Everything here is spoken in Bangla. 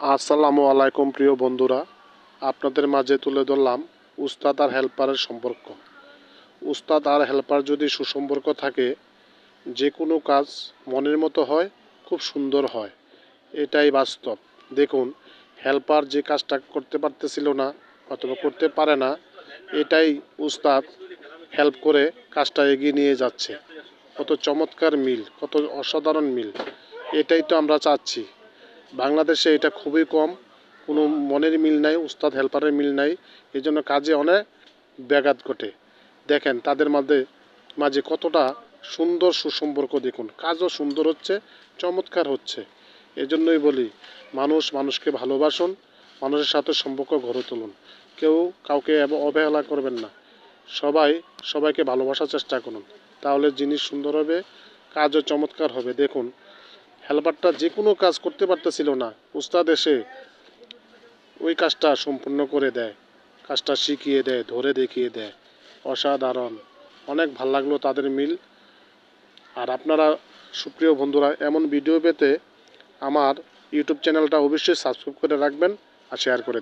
আসসালামু আলাইকুম, প্রিয় বন্ধুরা। আপনাদের মাঝে তুলে ধরলাম উস্তাদ আর হেল্পারের সম্পর্ক। উস্তাদ আর হেল্পার যদি সুসম্পর্ক থাকে, যে কোনো কাজ মনের মতো হয়, খুব সুন্দর হয়। এটাই বাস্তব। দেখুন, হেল্পার যে কাজটা করতে পারতেছিল না অথবা করতে পারে না, এটাই উস্তাদ হেল্প করে কাজটা এগিয়ে নিয়ে যাচ্ছে। কত চমৎকার মিল, কত অসাধারণ মিল। এটাই তো আমরা চাচ্ছি। বাংলাদেশে এটা খুবই কম। কোনো মনের মিল নাই, উস্তাদ হেল্পারের মিল নাই। এই জন্য কাজে অনেক ব্যাঘাত ঘটে। দেখেন, তাদের মাঝে মাঝে কতটা সুন্দর সুসম্পর্ক দেখুন। কাজও সুন্দর হচ্ছে, চমৎকার হচ্ছে। এজন্যই বলি, মানুষ মানুষকে ভালোবাসুন, মানুষের সাথে সম্পর্ক গড়ে তুলুন। কেউ কাউকে অবহেলা করবেন না। সবাই সবাইকে ভালোবাসার চেষ্টা করুন। তাহলে জিনিস সুন্দর হবে, কাজও চমৎকার হবে। দেখুন হেল্পারটা যে কোনো কাজ করতে পারতেছিল না। উস্তাদ এসে ওই কাজটা সম্পূর্ণ করে দেয়, কাজটা শিখিয়ে দেয়, ধরে দেখিয়ে দেয়। অসাধারণ। অনেক ভালো লাগল তাদের মিল। আর আপনারা, সুপ্রিয় বন্ধুরা, এমন ভিডিও পেতে আমার ইউটিউব চ্যানেলটা অবশ্যই সাবস্ক্রাইব করে রাখবেন আর শেয়ার করে